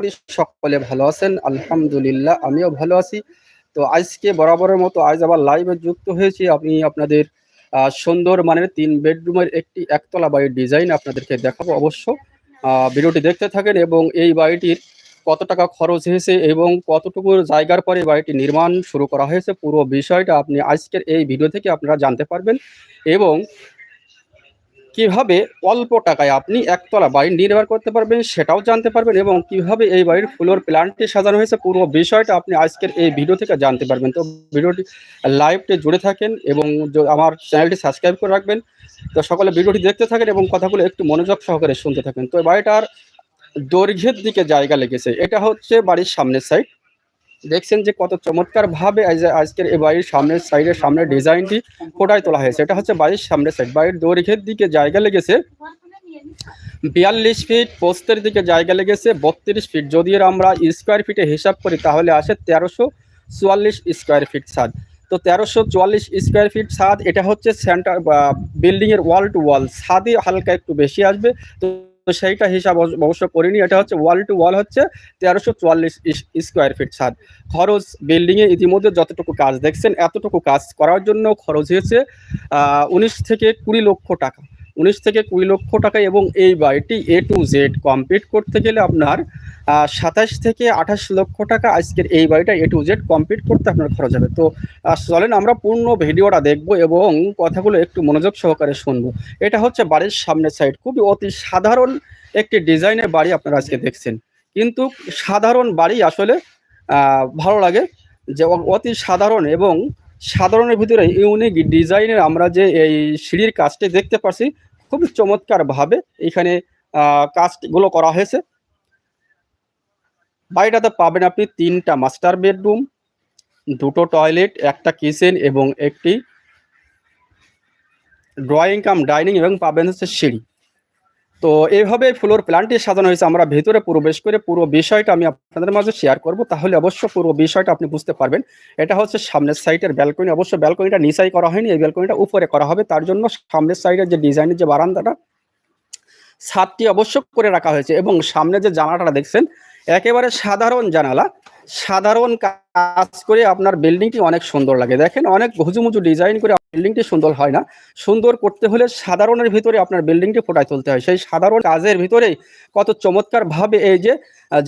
করি সকলে ভালো আছেন? আলহামদুলিল্লাহ, আমিও ভালো আছি। তো আজকে বরাবরের মতো আজ আবার লাইভে যুক্ত হয়েছি। আমি আপনাদের সুন্দর মানের তিন বেডরুমের একটি একতলা বাড়ির ডিজাইন আপনাদেরকে দেখাবো অবশ্য। ভিডিওটি দেখতে থাকেন এবং এই বাড়িটির কত টাকা খরচ হয়েছে এবং কতটুকু জায়গার পরে বাড়িটি নির্মাণ শুরু করা হয়েছে, পুরো বিষয়টা আপনি আজকের এই ভিডিও থেকে আপনারা জানতে পারবেন। এবং কীভাবে অল্প টাকায় আপনি একতলা বাড়ি নির্মাণ করতে পারবেন সেটাও জানতে পারবেন এবং কীভাবে এই বাড়ির ফ্লোর প্ল্যানটি সাজানো হয়েছে পুরো বিষয়টা আপনি আজকের এই ভিডিও থেকে জানতে পারবেন। তো ভিডিওটি লাইভটি জুড়ে থাকেন এবং আমার চ্যানেলটি সাবস্ক্রাইব করে রাখবেন। তো সকলে ভিডিওটি দেখতে থাকেন এবং কথাগুলো একটু মনোযোগ সহকারে শুনতে থাকেন। তো বাড়িটার দৈর্ঘ্যের দিকে জায়গা লেগেছে। এটা হচ্ছে বাড়ির সামনের সাইড দেখছেন যে কত চমৎকার ভাবে আজকের এই বাড়ির সামনের সাইডের সামনের ডিজাইনটি ফোটায় তোলা হয়েছে। এটা হচ্ছে বাড়ির সামনের সাইড। বাড়ির দৈর্ঘ্যের দিকে জায়গা লেগেছে বিয়াল্লিশ ফিট, পোস্তের দিকে জায়গা লেগেছে বত্রিশ ফিট। যদি আমরা স্কোয়ার ফিটে হিসাব করি, তাহলে আসে তেরোশো চুয়াল্লিশ স্কোয়ার ফিট ছাদ। তো তেরোশো চুয়াল্লিশ স্কোয়ার ফিট ছাদ, এটা হচ্ছে সেন্টার বিল্ডিং এর ওয়াল টু ওয়াল ছাদে হালকা একটু বেশি আসবে। তো তো সেইটা হিসাব অবশ্য- করিনি। এটা হচ্ছে ওয়াল টু ওয়াল হচ্ছে তেরোশো চুয়াল্লিশ স্কোয়ার ফিট ছাদ। খরচ বিল্ডিংয়ে ইতিমধ্যে যতটুকু কাজ দেখছেন, এতটুকু কাজ করার জন্য খরচ হয়েছে উনিশ থেকে কুড়ি লক্ষ টাকা। উনিশ থেকে কুড়ি লক্ষ টাকা এবং এই বাড়িটি এ টু জেড কমপ্লিট করতে গেলে আপনার সাতাশ থেকে আঠাশ লক্ষ টাকা আজকের এই বাড়িটা এ টু জেড কমপ্লিট করতে আপনার খরচ হবে। তো চলেন আমরা পূর্ণ ভিডিওটা দেখব এবং কথাগুলো একটু মনোযোগ সহকারে শুনব। এটা হচ্ছে বাড়ির সামনের সাইড খুবই অতি সাধারণ একটি ডিজাইনের বাড়ি আপনারা আজকে দেখছেন। কিন্তু সাধারণ বাড়ি আসলে ভালো লাগে যে অতি সাধারণ এবং সাধারণের ভিতরে ইউনিক ডিজাইনের আমরা যে এই সিঁড়ির কাজটি দেখতে পাচ্ছি খুবই চমৎকারভাবে এখানে কাজগুলো করা হয়েছে। বাড়িটাতে পাবেন আপনি তিনটা মাস্টার বেডরুম দুটো টয়লেট একটা কিচেন এবং একটি ড্রয়িং কাম ডাইনিং এবং পাবেন হচ্ছে সিঁড়ি। তো এইভাবে ফ্লোর প্ল্যানটি সাজানো হয়েছে, আমরা ভেতরে প্রবেশ করে পুরো বিষয়টা আমি আপনাদের মাঝে শেয়ার করব। তাহলে অবশ্য পুরো বিষয়টা আপনি বুঝতে পারবেন। এটা হচ্ছে সামনের সাইডের ব্যালকনি অবশ্য ব্যালকনিটা নিচাই করা হয়নি, এই ব্যালকনিটা উপরে করা হবে। তার জন্য সামনের সাইডের যে ডিজাইনের যে বারান্দাটা, ছাদটি অবশ্য করে রাখা হয়েছে এবং সামনে যে জানালাটা দেখছেন, একেবারে সাধারণ জানালা। সাধারণ কাজ করে আপনার বিল্ডিংটি অনেক সুন্দর লাগে। দেখেন অনেক হুজুমুজু ডিজাইন করে বিল্ডিংটি সুন্দর হয় না। সুন্দর করতে হলে সাধারণের ভিতরে আপনার বিল্ডিংটি ফোটায় তুলতে হয়। সেই সাধারণ কাজের ভিতরেই কত চমৎকার ভাবে এই যে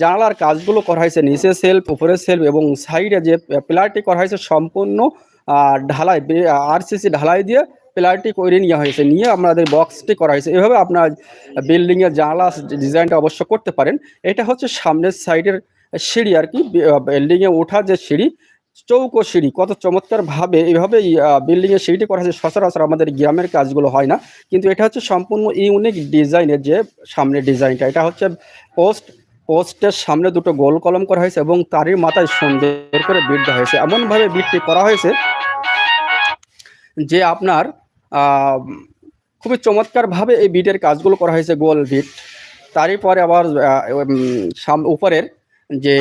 জানালার কাজগুলো করা হয়েছে। নিচে সেলফ, উপরে সেলফ এবং সাইডে যে পিলারটি করা হয়েছে সম্পূর্ণ ঢালাই আরসিসি ঢালাই দিয়ে পিলারটি করে নেওয়া হয়েছে। নিয়ে আমাদের বক্সটি করা হয়েছে। এভাবে আপনার বিল্ডিং এর জানালা ডিজাইনটা অবশ্য করতে পারেন। এটা হচ্ছে সামনের সাইডের সিঁড়ি আর কি। বিল্ডিং এ ওঠার যে সিঁড়ি চৌকো সিঁড়ি কত চমৎকার ভাবে এইভাবে বিল্ডিং এর সিঁড়িটি করা হয়েছে। সচরাচর আমাদের গ্রামের কাজগুলো হয় না, কিন্তু এটা হচ্ছে সম্পূর্ণ ইউনিক ডিজাইনের যে সামনের ডিজাইনটা। এটা হচ্ছে পোস্ট পোস্টের সামনে দুটো গোল কলম করা হয়েছে এবং তারই মাথায় সুন্দর করে বিট দেওয়া হয়েছে। এমনভাবে বিটটি করা হয়েছে যে আপনার খুবই চমৎকারভাবে এই বিটের কাজগুলো করা হয়েছে গোল বিট। তারই পরে আবার উপরের যে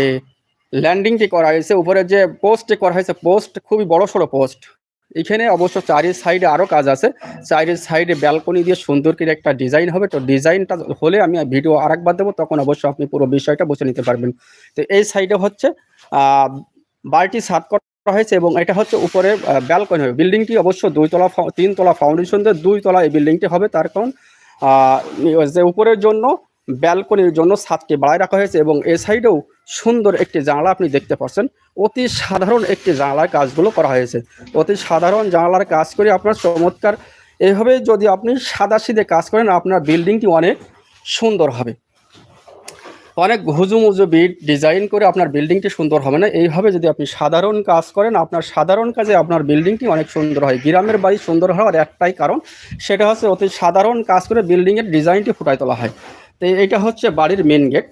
ল্যান্ডিংটি করা হয়েছে উপরের যে পোস্টটি করা হয়েছে পোস্ট খুবই বড় সড়ো পোস্ট এখানে অবশ্য চারি সাইডে আরও কাজ আছে। চারি সাইডে ব্যালকনি দিয়ে সুন্দর করে একটা ডিজাইন হবে। তো ডিজাইনটা হলে আমি ভিডিও আরেকবার দেবো, তখন অবশ্য আপনি পুরো বিষয়টা বুঝে নিতে পারবেন। তো এই সাইডে হচ্ছে বাড়িটি সাত করা হয়েছে এবং এটা হচ্ছে উপরে ব্যালকনি হবে। বিল্ডিংটি অবশ্য দুইতলা তিনতলা ফাউন্ডেশন দিয়ে দুইতলা এই বিল্ডিংটি হবে। তার কারণ যে উপরের জন্য ব্যালকনির জন্য ছাদটি বাড়ায় রাখা হয়েছে এবং এ সাইডেও সুন্দর একটি জানালা আপনি দেখতে পাচ্ছেন। অতি সাধারণ একটি জানালার কাজগুলো করা হয়েছে। অতি সাধারণ জানালার কাজ করে আপনার চমৎকার। এইভাবে যদি আপনি সাদা সিধে কাজ করেন, আপনার বিল্ডিংটি অনেক সুন্দর হবে। অনেক হুজুমুজু বিট ডিজাইন করে আপনার বিল্ডিংটি সুন্দর হবে না। এইভাবে যদি আপনি সাধারণ কাজ করেন, আপনার সাধারণ কাজে আপনার বিল্ডিংটি অনেক সুন্দর হয়। গ্রামের বাড়ি সুন্দর হওয়ার একটাই কারণ, সেটা হচ্ছে অতি সাধারণ কাজ করে বিল্ডিংয়ের ডিজাইনটি ফুটাই তোলা হয়। তো এটা হচ্ছে বাড়ির মেন গেট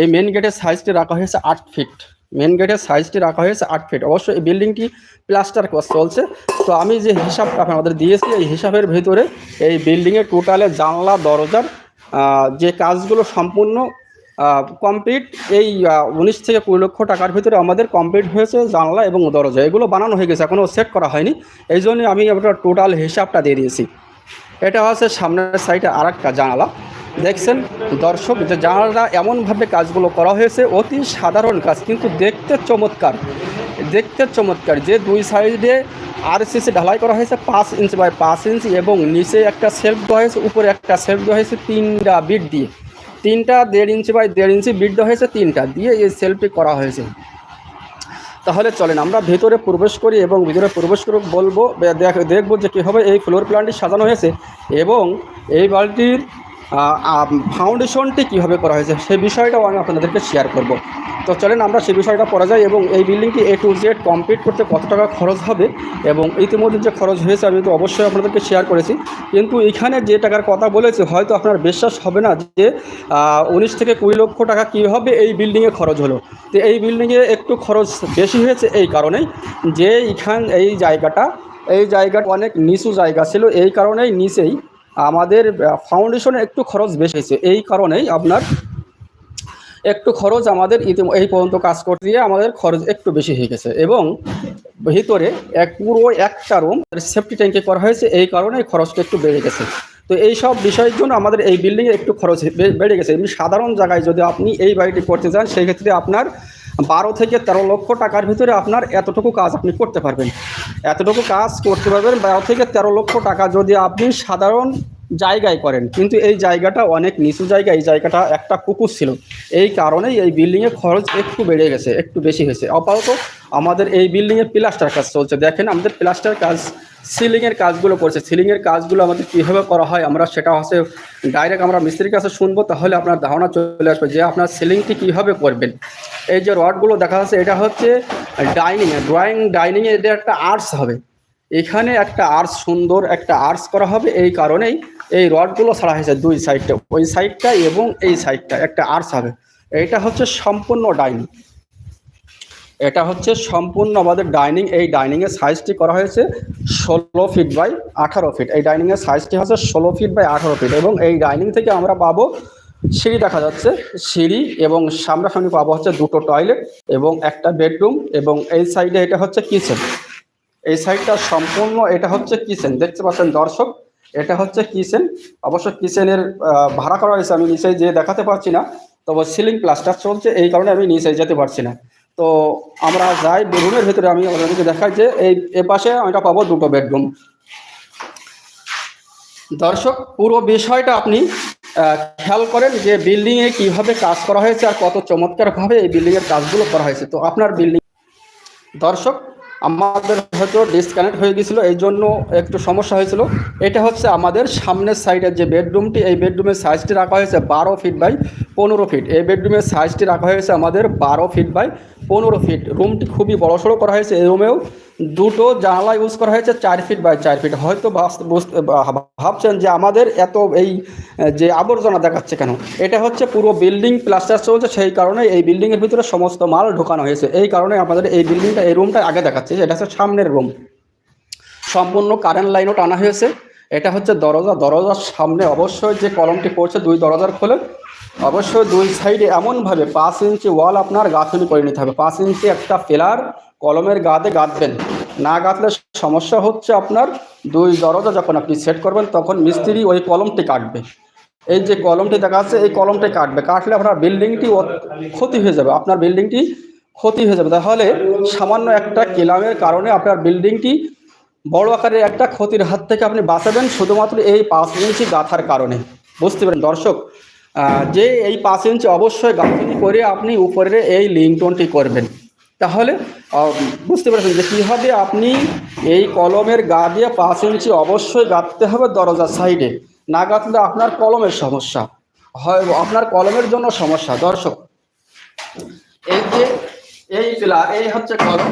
এই মেন গেটের সাইজটি রাখা হয়েছে আট ফিট মেন গেটের সাইজটি রাখা হয়েছে আট ফিট অবশ্যই এই বিল্ডিংটি প্লাস্টার কাজ চলছে। তো আমি যে হিসাবটা আপনাদের দিয়েছি, এই হিসাবের ভিতরে এই বিল্ডিংয়ের টোটালে জানলা দরজার যে কাজগুলো সম্পূর্ণ কমপ্লিট এই উনিশ থেকে কুড়ি লক্ষ টাকার ভিতরে আমাদের কমপ্লিট হয়েছে জানলা এবং দরজা। এগুলো বানানো হয়ে গেছে, এখনও সেট করা হয়নি। এই জন্যই আমি আপনার টোটাল হিসাবটা দিয়ে দিয়েছি। এটা হচ্ছে সামনের সাইডে আর একটা জানালা। দেখছেন, দর্শক, যে যারা এমনভাবে কাজগুলো করা হয়েছে, অতি সাধারণ কাজ, কিন্তু দেখতে চমৎকার। দেখতে চমৎকার, যে দুই সাইডে আর সিসি ঢালাই করা হয়েছে, পাঁচ ইঞ্চি বাই পাঁচ ইঞ্চি এবং নিচে একটা সেলফ দেওয়া হয়েছে, উপরে একটা সেলফ দেওয়া হয়েছে, তিনটা বিট দিয়ে। তিনটা দেড় ইঞ্চি বাই দেড় ইঞ্চি বিট দেওয়া হয়েছে, তিনটা দিয়ে এই সেলফটি করা হয়েছে। তাহলে চলেন, আমরা ভেতরে প্রবেশ করি এবং ভিতরে প্রবেশ করে বলব দেখব যে কীভাবে এই ফ্লোর প্ল্যানটি সাজানো হয়েছে এবং এই বাড়িটির ফাউন্ডেশনটি কীভাবে করা হয়েছে সেই বিষয়টাও আমি আপনাদেরকে শেয়ার করব। তো চলেন আমরা সেই বিষয়টা পড়া যাই এবং এই বিল্ডিংটি এ টু জেড কমপ্লিট করতে কত টাকা খরচ হবে এবং ইতিমধ্যে যে খরচ হয়েছে আমি তো অবশ্যই আপনাদেরকে শেয়ার করেছি। কিন্তু এখানে যে টাকার কথা বলেছে, হয়তো আপনার বিশ্বাস হবে না যে উনিশ থেকে কুড়ি লক্ষ টাকা কীভাবে এই বিল্ডিংয়ে খরচ হলো। তো এই বিল্ডিংয়ে একটু খরচ বেশি হয়েছে এই কারণেই যে এখান এই জায়গাটা এই জায়গাটা অনেক নিচু জায়গা ছিল। এই কারণেই নিচেই আমাদের ফাউন্ডেশনে একটু খরচ বেশি হয়েছে। এই কারণেই আপনার একটু খরচ আমাদের ইতি এই পর্যন্ত কাজ করতে গিয়ে আমাদের খরচ একটু বেশি হয়ে গেছে। এবং ভিতরে এক, পুরো একটা রুম সেফটি ট্যাঙ্কে করা হয়েছে। এই কারণে খরচটা একটু বেড়ে গেছে। তো এই সব বিষয়ের জন্য আমাদের এই বিল্ডিংয়ে একটু খরচ বেড়ে গেছে। এমনি সাধারণ জায়গায় যদি আপনি এই বাড়িটি করতে চান সেই ক্ষেত্রে আপনার বারো থেকে তেরো লক্ষ টাকার ভিতরে আপনার এতটুকু কাজ আপনি করতে পারবেন। এতটুকু কাজ করতে পারবেন, বারো থেকে তেরো লক্ষ টাকা যদি আপনি সাধারণ জায়গায় করেন। কিন্তু এই জায়গাটা অনেক নিচু জায়গা, এই জায়গাটা একটা পুকুর ছিল। এই কারণেই এই বিল্ডিংয়ের খরচ একটু বেড়ে গেছে, একটু বেশি হয়েছে। আপাতত আমাদের এই বিল্ডিংয়ে প্লাস্টার কাজ চলছে। দেখেন আমাদের প্লাস্টার কাজ সিলিংয়ের কাজগুলো করছে। সিলিংয়ের কাজগুলো আমাদের কীভাবে করা হয়, আমরা সেটা হচ্ছে ডাইরেক্ট আমরা মিস্ত্রির কাছে শুনব, তাহলে আপনার ধারণা চলে আসবে যে আপনার সিলিংটি কীভাবে করবেন। এই যে রডগুলো দেখা যাচ্ছে, এটা হচ্ছে ডাইনিংয়ে ড্রয়িং ডাইনিংয়ে এটা একটা আর্টস হবে। এখানে একটা আর্টস সুন্দর একটা আর্টস করা হবে, এই কারণেই এই রডগুলো ছাড়া হয়েছে দুই সাইডটা ওই সাইডটা এবং এই সাইডটা একটা আর্টস হবে। এইটা হচ্ছে সম্পূর্ণ ডাইনিং এটা হচ্ছে সম্পূর্ণ আমাদের ডাইনিং এই ডাইনিংয়ের সাইজটি করা হয়েছে ষোলো ফিট বাই আঠারো ফিট এই ডাইনিংয়ের সাইজটি হচ্ছে ষোলো ফিট বাই আঠারো ফিট এবং এই ডাইনিং থেকে আমরা পাবো সিঁড়ি দেখা যাচ্ছে, সিঁড়ি এবং সামনাসামনি পাবো হচ্ছে দুটো টয়লেট এবং একটা বেডরুম এবং এই সাইডে এটা হচ্ছে কিচেন এই সাইডটা সম্পূর্ণ, এটা হচ্ছে কিচেন, দেখতে পাচ্ছেন দর্শক, এটা হচ্ছে কিচেন। অবশ্য কিচেনের ভাড়া করা হয়েছে, আমি নিচে যেয়ে দেখাতে পারছি না, তবে সিলিং প্লাস্টার চলছে, এই কারণে আমি নিচে যেতে পারছি না। তো আমরা যাই রুমের ভিতরে, আমি আপনাদেরকে দেখাই যে এই, এ পাশে আমরা পাবো দুটো বেডরুম। দর্শক, পুরো বিষয়টা আপনি খেয়াল করেন যে বিল্ডিংয়ে কীভাবে কাজ করা হয়েছে আর কত চমৎকারভাবে এই বিল্ডিংয়ের কাজগুলো করা হয়েছে। তো আপনার বিল্ডিং দর্শক আমাদের হয়তো ডিসকানেক্ট হয়ে গেছিল, এই জন্য একটু সমস্যা হয়েছিল। এটা হচ্ছে আমাদের সামনের সাইডের যে বেডরুমটি এই বেডরুমের সাইজটি রাখা হয়েছে বারো ফিট বাই পনেরো ফিট এই বেডরুমের সাইজটি রাখা হয়েছে আমাদের বারো ফিট বাই পনেরো ফিট রুমটি খুবই বড়সড় করা হয়েছে। এই রুমেও দুটো জানালা ইউজ করা হয়েছে, চার ফিট বাই চার ফিট হয়তো ভাবছেন যে আমাদের এত এই, যে আবর্জনা দেখাচ্ছে কেন? এটা হচ্ছে পুরো বিল্ডিং প্লাস্টার চলছে, সেই কারণে এই বিল্ডিংয়ের ভিতরে সমস্ত মাল ঢোকানো হয়েছে। এই কারণে আমাদের এই বিল্ডিংটা এই রুমটা আগে দেখাচ্ছে এটা হচ্ছে সামনের রুম সম্পূর্ণ কারেন্ট লাইনও টানা হয়েছে। এটা হচ্ছে দরজা। দরজার সামনে অবশ্যই যে কলমটি পড়ছে, দুই দরজার খোলে। অবশ্যই দুই সাইডে এমনভাবে পাঁচ ইঞ্চি ওয়াল আপনার গাঁথনি করে নিতে হবে। পাঁচ ইঞ্চি একটা পিলার কলমের গাদে গাঁথবেন। না গাঁথলে সমস্যা হচ্ছে আপনার দুই দরজা যখন আপনি সেট করবেন তখন মিস্ত্রি ওই কলমটি কাটবে। এই যে কলমটি দেখা যাচ্ছে, এই কলমটি কাটবে। কাটলে আপনার বিল্ডিংটি ক্ষতি হয়ে যাবে। আপনার বিল্ডিংটি ক্ষতি হয়ে যাবে। তাহলে সামান্য একটা কেলামের কারণে আপনার বিল্ডিংটি বড় আকারের একটা ক্ষতির হাত থেকে আপনি বাঁচাবেন শুধুমাত্র এই পাঁচ ইঞ্চি গাঁথার কারণে। বুঝতে পারেন দর্শক যে এই পাঁচ ইঞ্চি অবশ্যই গাঁথনি করে আপনি উপরে এই লিঙ্কটনটি করবেন। তাহলে বুঝতে পারছেন যে কীভাবে আপনি এই কলমের গা দিয়ে পাঁচ ইঞ্চি অবশ্যই গাঁথতে হবে দরজার সাইডে। না গাঁথলে আপনার কলমের সমস্যা হয়, আপনার কলমের জন্য সমস্যা। দর্শক, এই যে, এই এই হচ্ছে কলম।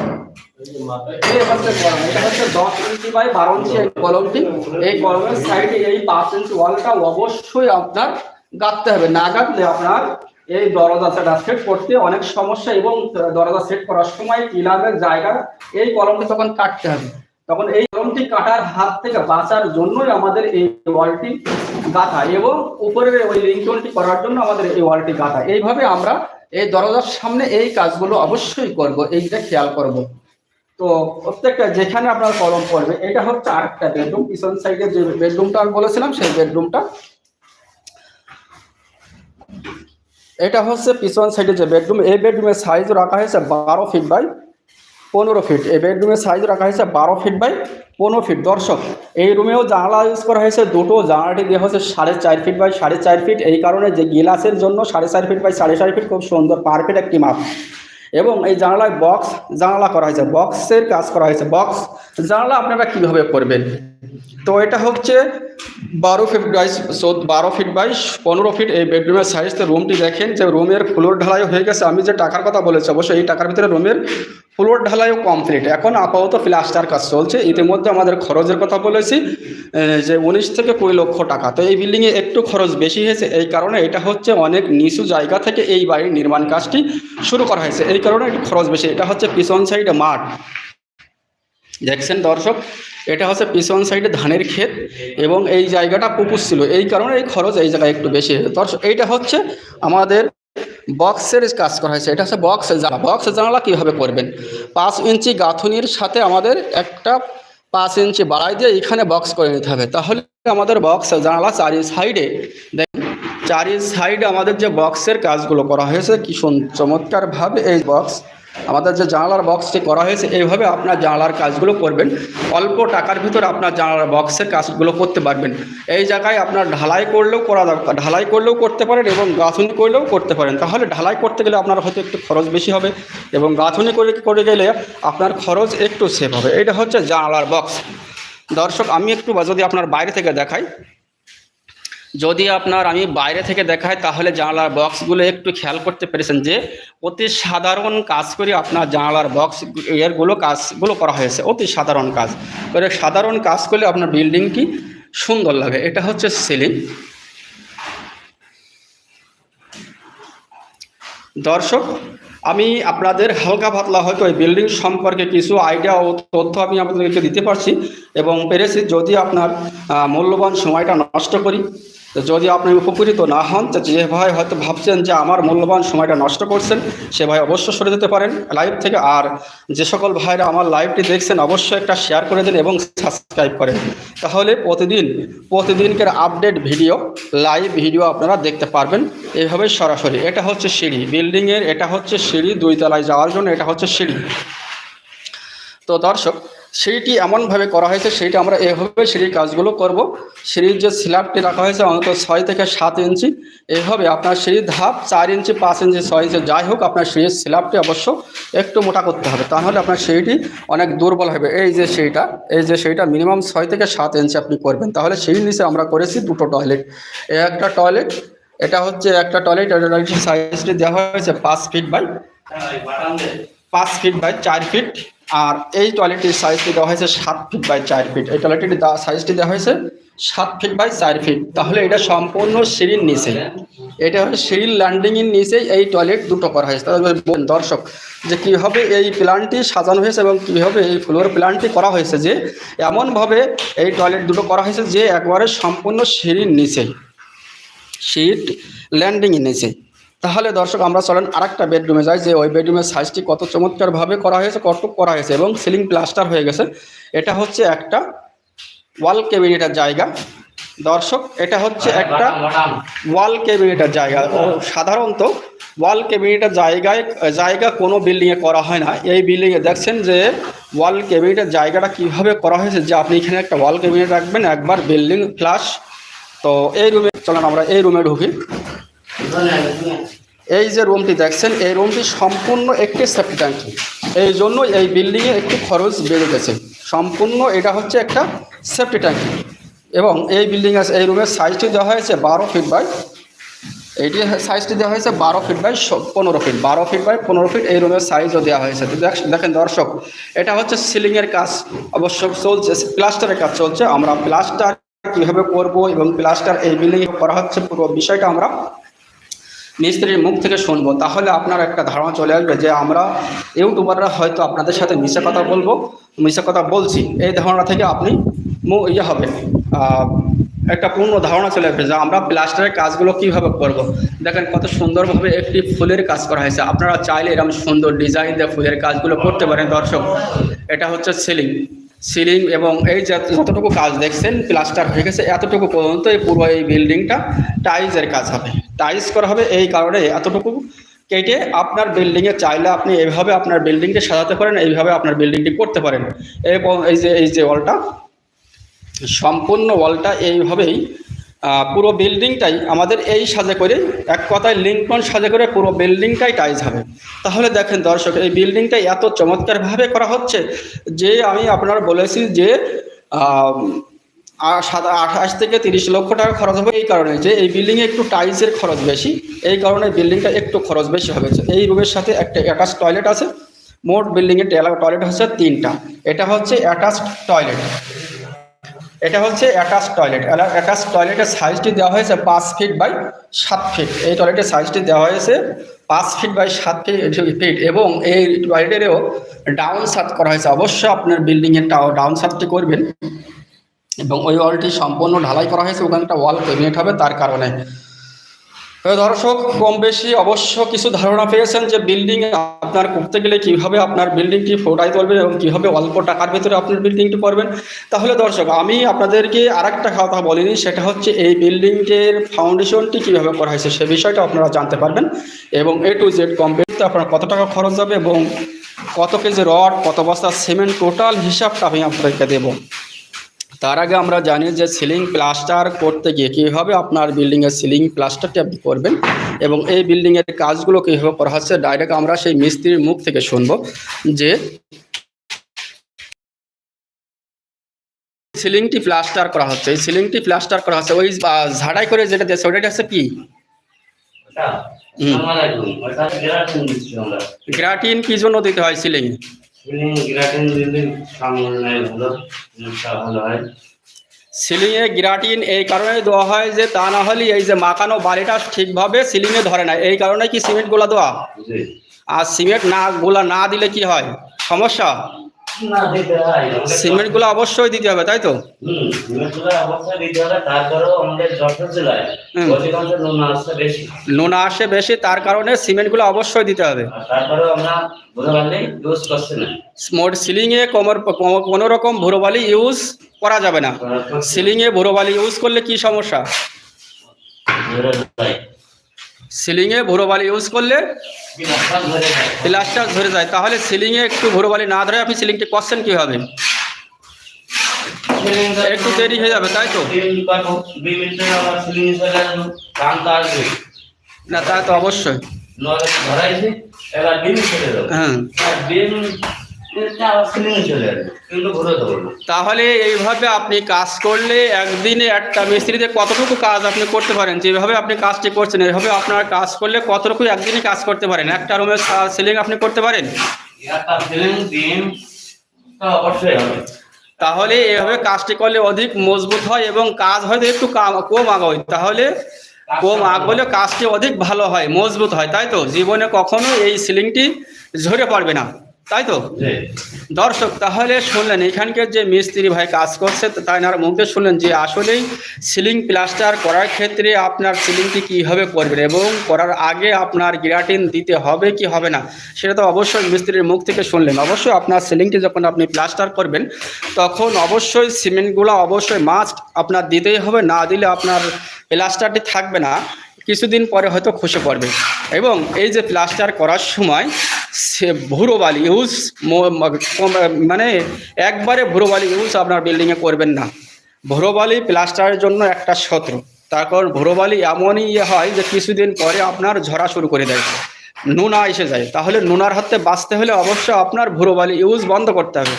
এই হচ্ছে কলম। এটা হচ্ছে দশ ইঞ্চি বাই বারো ইঞ্চি এই কলমটি। এই কলমের সাইডে এই পাঁচ ইঞ্চি ওয়ালটা অবশ্যই আপনার গাঁথতে হবে। না গাঁথলে আপনার এই দরজা সেটা করতে অনেক সমস্যা এবং দরজা সেট করার সময় পিলারের জায়গা এই কলমটি তখন কাটতে হবে। তখন এই কলমটি কাটার হাত থেকে বাঁচার জন্যই আমাদের এই ওয়ালটি গাঁথা এবং উপরের ওই লিঙ্কনটি করার জন্য আমাদের এই ওয়ালটি গাঁথা। এইভাবে আমরা এই দরজার সামনে এই কাজগুলো অবশ্যই করব, এইটা খেয়াল করব। তো প্রত্যেকটা যেখানে আপনার কলম পড়বে, এটা হচ্ছে আরেকটা বেডরুম, পিছন সাইডে যে বেডরুমটা আমি বলেছিলাম, সেই বেডরুমটা এটা হচ্ছে পিছন সাইডে যে বেডরুম এই বেডরুমের সাইজ রাখা হয়েছে বারো ফিট বাই পনেরো ফিট এই বেডরুমের সাইজ রাখা হয়েছে বারো ফিট বাই পনেরো ফিট দর্শক, এই রুমেও জানলা ইউজ করা হয়েছে, দুটো জানলাটি দেওয়া হচ্ছে সাড়ে চার ফিট বাই সাড়ে চার ফিট এই কারণে যে গিলাসের জন্য সাড়ে চার ফিট বাই সাড়ে চার ফিট খুব সুন্দর পারফেক্ট একটি মাপ। এবং এই জানলায় বক্স জানলা করা হয়েছে বক্সের কাজ করা হয়েছে। বক্স জানলা আপনারা কীভাবে করবেন? তো এটা হচ্ছে বারো ফিট বাইশ বারো ফিট বাইশ পনেরো ফিট এই বেডরুমের সাইজ তো রুমটি দেখেন যে রুমের ফ্লোর ঢালাই হয়ে গেছে। আমি যে টাকার কথা বলেছি, অবশ্যই এই টাকার ভিতরে রুমের ফ্লোর ঢালাইও কমপ্লিট এখন আপাতত প্লাস্টার কাজ চলছে। ইতিমধ্যে আমাদের খরচের কথা বলেছি যে উনিশ থেকে কুড়ি লক্ষ টাকা। তো এই বিল্ডিংয়ে একটু খরচ বেশি হয়েছে, এই কারণে এটা হচ্ছে অনেক নিচু জায়গা থেকে এই বাড়ির নির্মাণ কাজটি শুরু করা হয়েছে। এই কারণে একটু খরচ বেশি। এটা হচ্ছে পিছন সাইডে মাঠ। দেখছেন দর্শক, এটা হচ্ছে পিছন সাইডে ধানের ক্ষেত এবং এই জায়গাটা পুকুর ছিল। এই কারণে এই খরচ এই জায়গায় একটু বেশি দর্শক, এইটা হচ্ছে আমাদের বক্সের কাজ করা হয়েছে। এটা হচ্ছে বক্স জানলা। বক্স জানলা কীভাবে করবেন? পাঁচ ইঞ্চি গাঁথুনির সাথে আমাদের একটা পাঁচ ইঞ্চি বাড়াই দিয়ে এখানে বক্স করে নিতে হবে। তাহলে আমাদের বক্স জানালা চারি সাইডে দেখেন, চারি সাইডে আমাদের যে বক্সের কাজগুলো করা হয়েছে, কি চমৎকারভাবে এই বক্স আমাদের যে জানালার বক্সটি করা হয়েছে, এইভাবে আপনার জানালার কাজগুলো করবেন। অল্প টাকার ভিতরে আপনার জানালার বক্সের কাজগুলো করতে পারবেন। এই জায়গায় আপনার ঢালাই করলেও করা দরকার, ঢালাই করলেও করতে পারেন এবং গাঁথুনি করলেও করতে পারেন। তাহলে ঢালাই করতে গেলে আপনার হয়তো একটু খরচ বেশি হবে এবং গাঁথুনি করে করে গেলে আপনার খরচ একটু সেভ হবে। এটা হচ্ছে জানালার বক্স। দর্শক, আমি একটু যদি আপনার বাইরে থেকে দেখাই যদি আপনার আমি বাইরে থেকে দেখাই, তাহলে জানালার বক্সগুলো একটু খেয়াল করতে পেরেছেন যে, অতি সাধারণ কাজ করে আপনার জানালার বক্স এরগুলো কাজগুলো করা হয়েছে, অতি সাধারণ কাজ। করে সাধারণ কাজ করলে আপনার বিল্ডিংটি সুন্দর লাগে। এটা হচ্ছে সিলিং। দর্শক আমি আপনাদের হালকা পাতলা হয়তো এই বিল্ডিং সম্পর্কে কিছু আইডিয়া ও তথ্য আমি আপনাদেরকে দিতে পারছি এবং পেরেছি যদি আপনার মূল্যবান সময়টা নষ্ট করি। তো যদি আপনি উপকৃত না হন, তো যে ভাই হয়তো ভাবছেন যে আমার মূল্যবান সময়টা নষ্ট করছেন, সে ভাই অবশ্য সরে যেতে পারেন লাইভ থেকে। আর যে সকল ভাইরা আমার লাইভটি দেখছেন, অবশ্যই একটা শেয়ার করে দিন এবং সাবস্ক্রাইব করেন। তাহলে প্রতিদিন, প্রতিদিনকার আপডেট ভিডিও লাইভ ভিডিও আপনারা দেখতে পারবেন এইভাবে সরাসরি। এটা হচ্ছে সিঁড়ি বিল্ডিংয়ের এটা হচ্ছে সিঁড়ি, দুই তলায় যাওয়ার জন্য এটা হচ্ছে সিঁড়ি। তো দর্শক সিঁড়িটি এমনভাবে করা হয়েছে সেইটা আমরা এভাবে সিঁড়ির কাজগুলো করব। সিঁড়ির যে স্ল্যাবটি রাখা হয়েছে অন্তত ছয় থেকে সাত ইঞ্চি। এভাবে আপনার সিঁড়ির ধাপ চার ইঞ্চি, পাঁচ ইঞ্চি, ছয় ইঞ্চি, যাই হোক আপনার সিঁড়ির স্ল্যাবটি অবশ্য একটু মোটা করতে হবে। তাহলে আপনার সিঁড়িটি অনেক দুর্বল হবে। এই যে সেইটা, এই যে সেইটা মিনিমাম ছয় থেকে সাত ইঞ্চি আপনি করবেন। তাহলে সিঁড়ির নিচে আমরা করেছি দুটো টয়লেট। একটা টয়লেট, এটা হচ্ছে একটা টয়লেট, এটা টয়লেটের সাইজটি দেওয়া হয়েছে পাঁচ ফিট বাই, পাঁচ ফিট বাই চার ফিট। আর এই টয়লেটটির সাইজটি দেওয়া হয়েছে সাত ফিট বাই চার ফিট এই টয়লেটটির সাইজটি দেওয়া হয়েছে সাত ফিট বাই চার ফিট তাহলে এটা সম্পূর্ণ সিঁড়ির নিচে। এটা হচ্ছে সিঁড়ির ল্যান্ডিংয়ের নিচেই এই টয়লেট দুটো করা হয়েছে। তাহলে দর্শক, যে কীভাবে এই প্ল্যানটি সাজানো হয়েছে এবং কীভাবে এই ফ্লোর প্ল্যানটি করা হয়েছে যে এমনভাবে এই টয়লেট দুটো করা হয়েছে যে একবারে সম্পূর্ণ সিঁড়ির নিচেই সিট ল্যান্ডিংয়ের নিচে। তাহলে দর্শক আমরা চলেন আরেকটা বেডরুমে যাই যে ওই বেডরুমের সাইজটি কত চমৎকারভাবে করা হয়েছে কটুক করা হয়েছে এবং সিলিং প্লাস্টার হয়ে গেছে। এটা হচ্ছে একটা ওয়াল ক্যাবিনেটের জায়গা। দর্শক এটা হচ্ছে একটা ওয়াল ক্যাবিনেটের জায়গা। সাধারণত ওয়াল ক্যাবিনেটের জায়গায় জায়গা কোনো বিল্ডিংয়ে করা হয় না। এই বিল্ডিংয়ে দেখছেন যে ওয়াল ক্যাবিনেটের জায়গাটা কীভাবে করা হয়েছে যে আপনি এখানে একটা ওয়াল ক্যাবিনেট রাখবেন একবার বিল্ডিং ফ্লাশ তো এই রুমে চলেন আমরা এই রুমে ঢুকি। এই যে রুমটি দেখছেন, এই রুমটি সম্পূর্ণ একটি সেফটি ট্যাঙ্কি এই জন্য এই বিল্ডিংয়ে একটু খরচ বেড়ে গেছে। সম্পূর্ণ এটা হচ্ছে একটা সেফটি ট্যাঙ্কি এবং এই বিল্ডিং এই রুমের সাইজটি দেওয়া হয়েছে বারো ফিট বাই এইটি সাইজটি দেওয়া হয়েছে বারো ফিট বাই পনেরো ফিট বারো ফিট বাই পনেরো ফিট এই রুমের সাইজও দেওয়া হয়েছে। দেখেন দর্শক, এটা হচ্ছে সিলিংয়ের কাজ। অবশ্য চলছে প্লাস্টারের কাজ চলছে। আমরা প্লাস্টার কীভাবে করব এবং প্লাস্টার এই বিল্ডিং করা হচ্ছে, পুরো বিষয়টা আমরা মিস্ত্রির মুখ থেকে শুনব। তাহলে আপনার একটা ধারণা চলে আসবে যে আমরা ইউটিউবাররা হয়তো আপনাদের সাথে মিশে কথা বলব, মিশে কথা বলছি। এই ধারণা থেকে আপনি ইয়ে হবে একটা পূর্ণ ধারণা চলে আসবে যে আমরা প্লাস্টারের কাজগুলো কীভাবে করব। দেখেন কত সুন্দরভাবে একটি ফুলের কাজ করা হয়েছে। আপনারা চাইলে এরকম সুন্দর ডিজাইন দিয়ে ফুলের কাজগুলো করতে পারেন, দর্শক। এটা হচ্ছে সিলিং। সিলিং এবং এই যতটুকু কাজ দেখছেন, প্লাস্টার হয়ে গেছে, এতটুকু পর্যন্ত এই পুরো এই বিল্ডিংটা টাইলসের কাজ হবে। টাইলস করা হবে এই কারণে এতটুকু কেটে আপনার বিল্ডিংয়ে চাইলে আপনি এইভাবে আপনার বিল্ডিংটি সাজাতে পারেন, এইভাবে আপনার বিল্ডিংটি করতে পারেন। এবং এই যে এই যে ওয়ালটা সম্পূর্ণ ওয়ালটা এইভাবেই পুরো বিল্ডিংটাই আমাদের এই সাজে করে, এক কথায় লিঙ্কন সাজে করে পুরো বিল্ডিংটাই টাইজ হবে। তাহলে দেখেন দর্শক, এই বিল্ডিংটা এত চমৎকারভাবে করা হচ্ছে যে আমি আপনার বলেছি যে আঠাশ থেকে তিরিশ লক্ষ টাকা খরচ হবে এই কারণে যে এই বিল্ডিংয়ে একটু টাইলসের খরচ বেশি, এই কারণে বিল্ডিংটা একটু খরচ বেশি হবে। এই রুমের সাথে একটা অ্যাটাচ টয়লেট আছে, মোট বিল্ডিংয়ের টয়লেট হচ্ছে তিনটা। এটা হচ্ছে অ্যাটাচ টয়লেট। এটা হচ্ছে অ্যাটাচ টয়লেট অ্যাটাচ টয়লেটের সাইজটি দেওয়া হয়েছে পাঁচ ফিট বাই সাত ফিট এই টয়লেটের সাইজটি দেওয়া হয়েছে পাঁচ ফিট বাই সাত ফিট এবং এই টয়লেটেরও ডাউন সাত করা হয়েছে। অবশ্যই আপনার বিল্ডিংয়ের ডাউন সাতটি করবেন এবং ওই ওয়ালটি সম্পূর্ণ ঢালাই করা হয়েছে। ওখানে একটা ওয়াল ক্যাবিনেট হবে তার কারণে। দর্শক কম বেশি অবশ্য কিছু ধারণা পেয়েছেন যে বিল্ডিং আপনার করতে গেলে কীভাবে আপনার বিল্ডিংটি ফোটাই তুলবেন এবং কীভাবে অল্প টাকার ভিতরে আপনার বিল্ডিংটি করবেন। তাহলে দর্শক, আমি আপনাদেরকে আরেকটা কথা বলিনি, সেটা হচ্ছে এই বিল্ডিংটির ফাউন্ডেশনটি কীভাবে করা হয়েছে সে বিষয়টা আপনারা জানতে পারবেন। এবং এ টু জেড কমপ্লিট আপনার কত টাকা খরচ হবে এবং কত কেজি রড, কত বস্তা সিমেন্ট টোটাল হিসাবটা আমি আপনাদেরকে দেবো। তার আগে আমরা জানি যে সিলিং প্লাস্টার করতে গিয়ে কীভাবে আপনার বিল্ডিংয়ের সিলিং প্লাস্টারটি আপনি করবেন এবং এই বিল্ডিংয়ের কাজগুলো কীভাবে করা হচ্ছে ডাইরেক্ট আমরা সেই মিস্ত্রির মুখ থেকে শুনব যে সিলিংটি প্লাস্টার করা হচ্ছে। এই সিলিংটি প্লাস্টার করা হচ্ছে। ওই ঝাড়াই করে যেটা দিয়েছে ওটা হচ্ছে কি? গ্রাটিন কি জন্য দিতে হয় সিলিং গ্রাটিন দিলে ভালো, ভালো হয়। সিলিংয়ে গ্রাটিন এই কারণে দেওয়া হয় যে তা না হলে এই যে মাখানো বালিটা ঠিকভাবে সিলিংয়ে ধরে না এই কারণে কি সিমেন্টগুলো দেওয়া জি। আর সিমেন্ট না গুলা না দিলে কি হয় সমস্যা আমাদের সিমেন্টগুলো অবশ্যই দিতে হবে তাই তো। নোনা আসে বেশি তার কারণে সিমেন্টগুলো অবশ্যই দিতে হবে। কোনো রকম ভুরোবালি ইউজ করা যাবে না। পর সিলিংয়ে ভুরোবালি ইউজ করলে কি সমস্যা? সিলিংয়ে ভুরোবালি ইউজ করলে প্লাস্টার ধরে যায়। তাহলে সিলিংয়ে একটু ভুরোবালি না ধরে আপনি সিলিংটি করছেন কীভাবে একটু দেরি হয়ে যাবে, তাই তো? না তা তো অবশ্যই। হ্যাঁ তাহলে এইভাবে আপনি কাজ করলে একদিনে একটা মিস্ত্রিতে কতটুকু কাজ আপনি করতে পারেন? যেভাবে আপনি কাজটি করছেন এইভাবে আপনার কাজ করলে কতটুকু একদিনে কাজ করতে পারেন? একটা রুমের সিলিং আপনি করতে পারেন। তাহলে এইভাবে কাজটি করলে অধিক মজবুত হয় এবং কাজ হয়তো একটু কম আগায় তাহলে কম আগলে কাজটি অধিক ভালো হয় মজবুত হয় তাই তো? জীবনে কখনো এই সিলিংটি ঝরে পড়বে না। তাই তো? দর্শক তাহলে শুনলেন এখানকার যে মিস্ত্রি ভাই কাজ করছে তাই না? মুখে শুনলেন যে আসলেই সিলিং প্লাস্টার করার ক্ষেত্রে আপনার সিলিংটি কীভাবে করবেন এবং করার আগে আপনার গ্রাটিন দিতে হবে কি হবে না? সেটা তো অবশ্যই মিস্ত্রির মুখ থেকে শুনলেন। অবশ্যই আপনার সিলিংটি যখন আপনি প্লাস্টার করবেন তখন অবশ্যই সিমেন্টগুলো অবশ্যই মাস্ট আপনার দিতেই হবে। না দিলে আপনার প্লাস্টারটি থাকবে না। কিছুদিন পরে হয়তো খসে পড়বে এবং এই যে প্লাস্টার করার সময় সে ভুরো বালি ইউজ মানে একবারে ভুরো বালি ইউজ আপনার বিল্ডিংয়ে করবেন না। ভুরো বালি প্লাস্টারের জন্য একটা শত্রু তার কারণ ভুরো বালি এমনই ইয়ে হয় যে কিছুদিন পরে আপনার ঝরা শুরু করে দেয়। নোনা এসে যায়। তাহলে নোনার হাতে বাঁচতে হলে অবশ্যই আপনার ভুরো বালি ইউজ বন্ধ করতে হবে।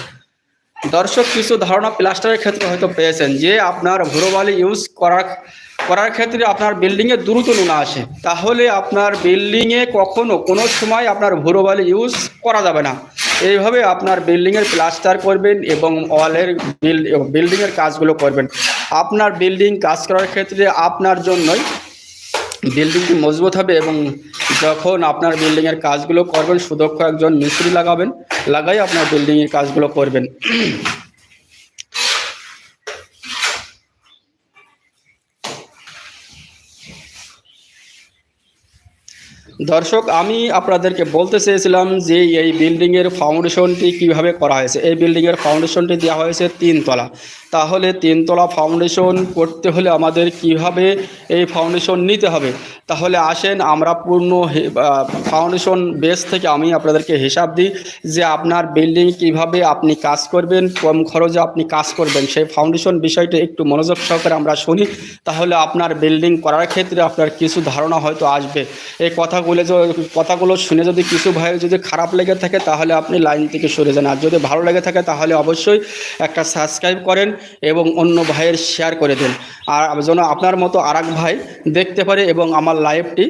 দর্শক, কিছু ধারণা প্লাস্টারের ক্ষেত্রে হয়তো পেয়েছেন যে আপনার ভুরোবালি ইউজ করার করার ক্ষেত্রে আপনার বিল্ডিংয়ে দ্রুত নুনা আসে। তাহলে আপনার বিল্ডিংয়ে কখনো কোনো সময় আপনার ভুরোবালি ইউজ করা যাবে না। এইভাবে আপনার বিল্ডিংয়ের প্লাস্টার করবেন এবং ওয়ালের বিল্ডিংয়ের কাজগুলো করবেন। আপনার বিল্ডিং কাজ করার ক্ষেত্রে আপনার জন্যই বিল্ডিংটি মজবুত হবে এবং যখন আপনার বিল্ডিংয়ের কাজগুলো করবেন, সুদক্ষ একজন মিস্ত্রি লাগাবেন, লাগাই আপনার বিল্ডিংয়ের কাজগুলো করবেন। দর্শক, আমি আপনাদেরকে বলতে চেয়েছিলাম যে এই বিল্ডিংয়ের ফাউন্ডেশনটি কীভাবে করা হয়েছে। এই বিল্ডিংয়ের ফাউন্ডেশনটি দেওয়া হয়েছে তিনতলা। তাহলে তিনতলা ফাউন্ডেশন করতে হলে আমাদের কীভাবে এই ফাউন্ডেশন নিতে হবে? তাহলে আসেন, আমরা পূর্ণ ফাউন্ডেশন বেস থেকে আমি আপনাদেরকে হিসাব দিই যে আপনার বিল্ডিং কীভাবে আপনি কাজ করবেন, কম খরচে আপনি কাজ করবেন। সেই ফাউন্ডেশন বিষয়টা একটু মনোযোগ সহকারে আমরা শুনি। তাহলে আপনার বিল্ডিং করার ক্ষেত্রে আপনার কিছু ধারণা হয়তো আসবে। এই কথাগুলো কথাগুলো শুনে যদি কিছু ভাই যদি খারাপ লেগে থাকে, তাহলে আপনি লাইন থেকে সরে যান। আর যদি ভালো লেগে থাকে, তাহলে অবশ্যই একটা সাবস্ক্রাইব করেন। এবং অন্য ভাইয়ের শেয়ার করে দেন। আর যেন আপনার মতো আর ভাই দেখতে পারে এবং আমার লাইভটি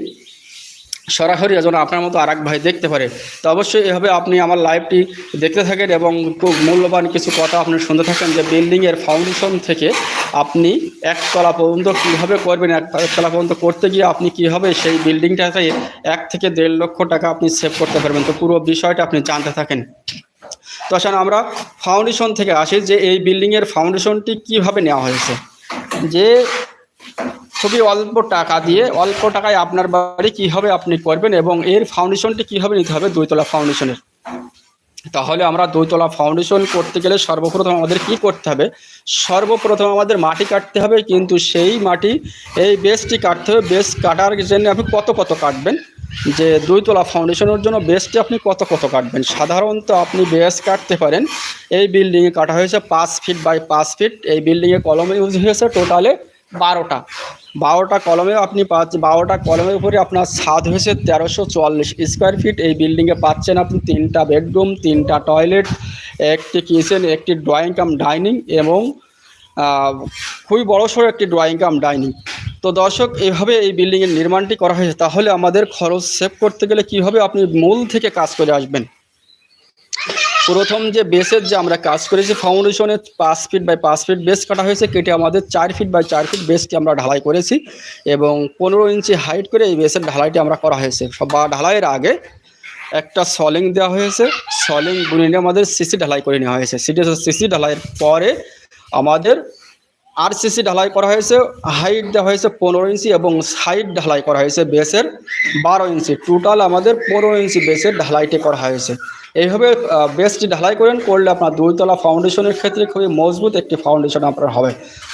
সরাসরি যেন আপনার মতো আর ভাই দেখতে পারে। তো অবশ্যই এভাবে আপনি আমার লাইভটি দেখতে থাকেন এবং খুব মূল্যবান কিছু কথা আপনি শুনতে থাকেন যে বিল্ডিংয়ের ফাউন্ডেশন থেকে আপনি একতলা পর্যন্ত কীভাবে করবেন এক একতলা পর্যন্ত করতে গিয়ে আপনি কীভাবে সেই বিল্ডিংটাকে এক থেকে দেড় লক্ষ টাকা আপনি সেভ করতে পারবেন। তো পুরো বিষয়টা আপনি জানতে থাকেন। তো আসলে আমরা ফাউন্ডেশন থেকে আসি যে এই বিল্ডিংয়ের ফাউন্ডেশনটি কীভাবে নেওয়া হয়েছে। যে খুবই অল্প টাকা দিয়ে, অল্প টাকায় আপনার বাড়ি কীভাবে আপনি করবেন এবং এর ফাউন্ডেশনটি কীভাবে নিতে হবে দুইতলা ফাউন্ডেশনের তাহলে আমরা দুইতলা ফাউন্ডেশন করতে গেলে সর্বপ্রথম আমাদের কি করতে হবে? সর্বপ্রথম আমাদের মাটি কাটতে হবে, কিন্তু সেই মাটি, এই বেসটি কাটতে হবে। বেস কাটার জন্য আপনি কত কত কাটবেন? যে দুইতলা ফাউন্ডেশনের জন্য বেসটি আপনি কত কত কাটবেন? সাধারণত আপনি বেস কাটতে পারেন। এই বিল্ডিংয়ে কাটা হয়েছে পাঁচ ফিট বাই পাঁচ ফিট এই বিল্ডিংয়ে কলমে ইউজ হয়েছে টোটালে বারোটা। বারোটা কলমে আপনি পাচ্ছেন বারোটা কলমের উপরে আপনার ছাদ হয়েছে তেরোশো চুয়াল্লিশ স্কোয়ার ফিট এই বিল্ডিংয়ে পাচ্ছেন আপনি তিনটা বেডরুম তিনটা টয়লেট একটি কিচেন একটি ড্রয়িং কাম ডাইনিং এবং খুবই বড়সড় একটি ড্রয়িং কাম ডাইনিং তো দর্শক, এইভাবে এই বিল্ডিংয়ের নির্মাণটি করা হয়েছে, তাহলে আমাদের খরচ সেভ করতে গেলে কীভাবে আপনি মূল থেকে কাজ করে আসবেন? প্রথম যে বেসের যে আমরা কাজ করেছি ফাউন্ডেশনে পাঁচ ফিট বাই পাঁচ ফিট বেস কাটা হয়েছে, কেটে আমাদের চার ফিট বাই চার ফিট বেসটি আমরা ঢালাই করেছি এবং পনেরো ইঞ্চি হাইট করে এই বেসের ঢালাইটি আমরা করা হয়েছে। বা ঢালাইয়ের আগে একটা সলিং দেওয়া হয়েছে, সলিং বুনিয়ে আমাদের সিসি ঢালাই করে নেওয়া হয়েছে। সিটি সিসি ঢালাইয়ের পরে আমাদের আর সিসি ঢালাই করা হয়েছে হাইট দেওয়া হয়েছে পনেরো ইঞ্চি এবং সাইড ঢালাই করা হয়েছে বেসের বারো ইঞ্চি টোটাল আমাদের পনেরো ইঞ্চি বেসের ঢালাইটি করা হয়েছে। এইভাবে বেসটি ঢালাই করেন, করলে আপনার দুইতলা ফাউন্ডেশনের ক্ষেত্রে খুবই মজবুত একটি ফাউন্ডেশন আপনার হবে।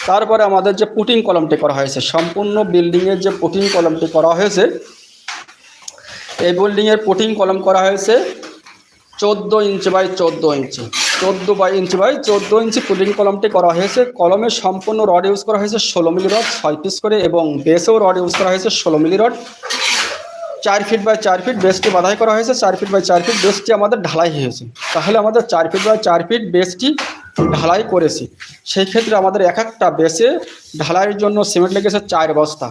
তারপরে আমাদের যে পুটিং কলমটি করা হয়েছে, সম্পূর্ণ বিল্ডিংয়ের যে পুটিং কলমটি করা হয়েছে, এই বিল্ডিংয়ের পুটিং কলম করা হয়েছে চোদ্দ ইঞ্চি বাই চোদ্দ ইঞ্চি। চোদ্দ বাই ইঞ্চি বাই চোদ্দ ইঞ্চি পুলিং কলমটি করা হয়েছে। কলমের সম্পূর্ণ রড ইউজ করা হয়েছে ষোলো মিলি রড, ছয় পিস করে, এবং বেসেও রড ইউজ করা হয়েছে ষোলো মিলি রড। চার ফিট বাই চার ফিট বেসটি বাধাই করা হয়েছে। চার ফিট বাই চার ফিট বেসটি আমাদের ঢালাই হয়েছে। তাহলে আমাদের চার ফিট বাই চার ফিট বেসটি ঢালাই করেছি। সেই ক্ষেত্রে আমাদের এক একটা বেসে ঢালাইয়ের জন্য সিমেন্ট লেগেছে চার বস্তা।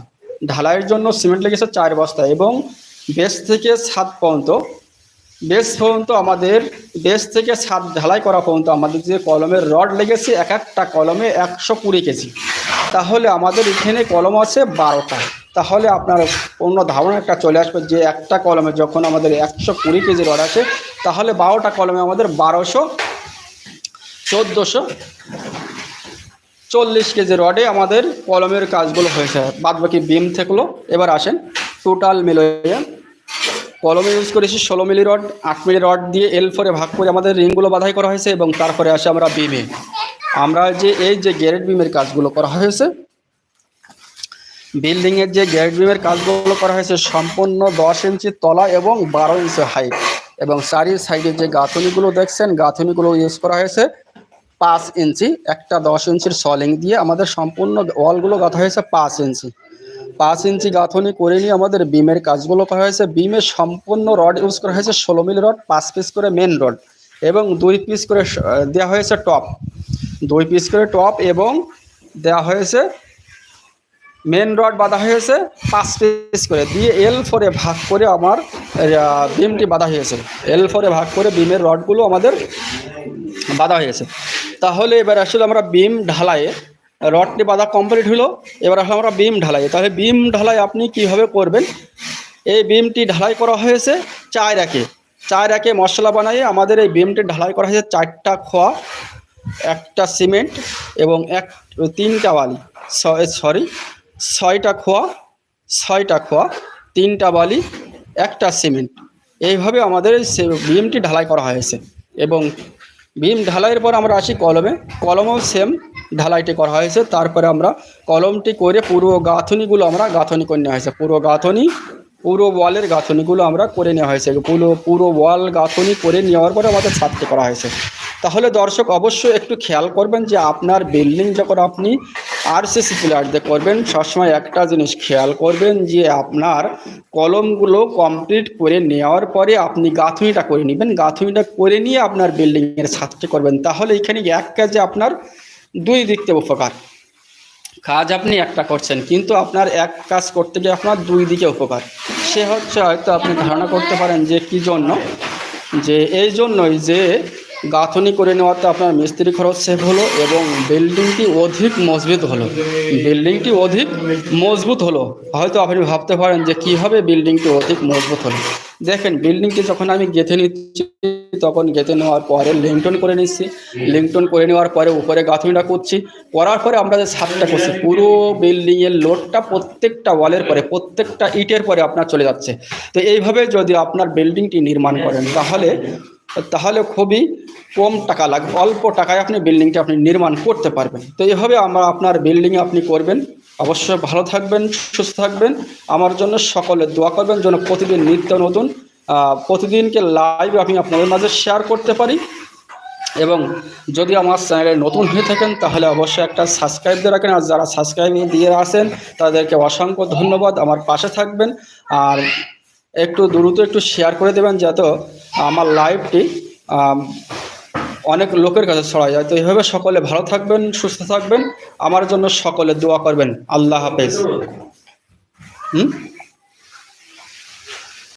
ঢালাইয়ের জন্য সিমেন্ট লেগেছে চার বস্তা, এবং বেস থেকে ছাদ পর্যন্ত বেস পর্যন্ত আমাদের বেস থেকে ছাদ ঢালাই করা পর্যন্ত আমাদের যে কলমের রড লেগেছে, এক একটা কলমে একশো কুড়ি কেজি। তাহলে আমাদের এখানে কলম আছে বারোটা। তাহলে আপনার অন্য ধারণা একটা চলে আসবে যে একটা কলমে যখন আমাদের একশো কুড়ি কেজি রড আছে, তাহলে বারোটা কলমে আমাদের বারোশো, চোদ্দোশো, চল্লিশ কেজি রডে আমাদের কলমের কাজগুলো হয়েছে। বাদ বাকি বিম থাকল। এবার আসেন টোটাল মিলিয়ে কলমে ইউজ করেছি ষোলো মিলি রড, আট মিলি রড দিয়ে এল ফোরে ভাগ করে আমাদের রিংগুলো বাধাই করা হয়েছে এবং তারপরে আসে আমরা বিমে আমরা যে এই যে গ্যারেট বিমের কাজগুলো করা হয়েছে বিল্ডিংয়ের যে গ্যারেট বিমের কাজগুলো করা হয়েছে সম্পূর্ণ দশ ইঞ্চি তলা এবং বারো ইঞ্চি হাইট এবং চারি সাইডে যে গাঁথনিগুলো দেখছেন, গাঁথনিগুলো ইউজ করা হয়েছে পাঁচ ইঞ্চি, একটা দশ ইঞ্চির সলিং দিয়ে আমাদের সম্পূর্ণ ওয়ালগুলো গাঁথা হয়েছে পাঁচ ইঞ্চি। পাঁচ ইঞ্চি গাঁথনি করে নিয়ে আমাদের বিমের কাজগুলো করা হয়েছে। বিমের সম্পূর্ণ রড ইউজ করা হয়েছে, ষোলো মিলি রড, পাঁচ পিস করে মেন রড এবং দুই পিস করে দেওয়া হয়েছে টপ দুই পিস করে টপ এবং দেওয়া হয়েছে মেন রড বাঁধা হয়েছে, পাঁচ পিস করে। দিয়ে এল ফোরে ভাগ করে আমার বিমটি বাঁধা হয়েছে। এল ফোরে ভাগ করে বিমের রডগুলো আমাদের বাঁধা হয়েছে। তাহলে এবার আসলে আমরা বিম ঢালাইয়ে রডটি বাঁধা কমপ্লিট হলো। এবার আসলে আমরা বিম ঢালাই। তাহলে বিম ঢালাই আপনি কীভাবে করবেন? এই বিমটি ঢালাই করা হয়েছে চার একে। চার একে মশলা বানিয়ে আমাদের এই বিমটি ঢালাই করা হয়েছে চারটা খোয়া, একটা সিমেন্ট এবং এক, তিনটা বালি। সরি ছয়টা খোয়া ছয়টা খোয়া, তিনটা বালি, একটা সিমেন্ট এইভাবে আমাদের বিমটি ঢালাই করা হয়েছে। এবং বিম ঢালাইয়ের পর আমরা আসি কলমে। কলমেও সেম ঢালাইটি করা হয়েছে। তারপরে আমরা কলমটি করে পুরো গাঁথনিগুলো আমরা গাঁথনি করে নেওয়া হয়েছে। পুরো গাঁথনি, পুরো ওয়ালের গাঁথনিগুলো আমরা করে নেওয়া হয়েছে। পুরো পুরো ওয়াল গাঁথনি করে নেওয়ার পরে আমাদের ছাদটি করা হয়েছে। তাহলে দর্শক অবশ্যই একটু খেয়াল করবেন যে আপনার বিল্ডিং যখন আপনি আরসিসি প্লেয়ার দিয়ে করবেন, সবসময় একটা জিনিস খেয়াল করবেন যে আপনার কলমগুলো কমপ্লিট করে নেওয়ার পরে আপনি গাঁথনিটা করে নেবেন। গাঁথনিটা করে নিয়ে আপনার বিল্ডিংয়ের ছাদটি করবেন। তাহলে এখানে এক কাজে আপনার দুই দিক থেকে উপকার। কাজ আপনি একটা করছেন, কিন্তু আপনার এক কাজ করতে গিয়ে আপনার দুই দিকে উপকার। সে হচ্ছে হয়তো আপনি ধারণা করতে পারেন যে কি জন্য? যে এই জন্যই যে গাঁথনি করে নেওয়াতে আপনার মিস্ত্রি খরচ সেভ হলো এবং বিল্ডিংটি অধিক মজবুত হলো। বিল্ডিংটি অধিক মজবুত হলো। হয়তো আপনি ভাবতে পারেন যে কীভাবে বিল্ডিংটি অধিক মজবুত হলো। দেখেন বিল্ডিংটি যখন আমি গেঁথে নিচ্ছি, তখন গেঁথে নেওয়ার পরে লিংটন করে নিচ্ছি। লিংটন করে নেওয়ার পরে উপরে গাঁথনিটা করছি। করার পরে আমরা যে ছাদটা করছি, পুরো বিল্ডিংয়ের লোডটা প্রত্যেকটা ওয়ালের পরে, প্রত্যেকটা ইটের পরে আপনার চলে যাচ্ছে। তো এইভাবে যদি আপনার বিল্ডিংটি নির্মাণ করেন, তাহলে তাহলে খুবই কম টাকা লাগবে অল্প টাকায় আপনি বিল্ডিংটি আপনি নির্মাণ করতে পারবেন। তো এইভাবে আমরা আপনার বিল্ডিং আপনি করবেন। অবশ্যই ভালো থাকবেন, সুস্থ থাকবেন। আমার জন্য সকলে দোয়া করবেন যেন প্রতিদিন নিত্য নতুন প্রতিদিনকে লাইভ আমি আপনাদের মাঝে শেয়ার করতে পারি। এবং যদি আমার চ্যানেলে নতুন হয়ে থাকেন, তাহলে অবশ্যই একটা সাবস্ক্রাইব দিয়ে রাখেন। আর যারা সাবস্ক্রাইব দিয়ে আসেন তাদেরকে অসংখ্য ধন্যবাদ। আমার পাশে থাকবেন। আর একটু দ্রুত একটু শেয়ার করে দেবেন, যাতে আমার লাইভটি অনেক লোকের কাছে ছড়া যায়। তো এইভাবে সকলে ভালো থাকবেন, সুস্থ থাকবেন। আমার জন্য সকলে দোয়া করবেন। আল্লাহ হাফেজ। হুম?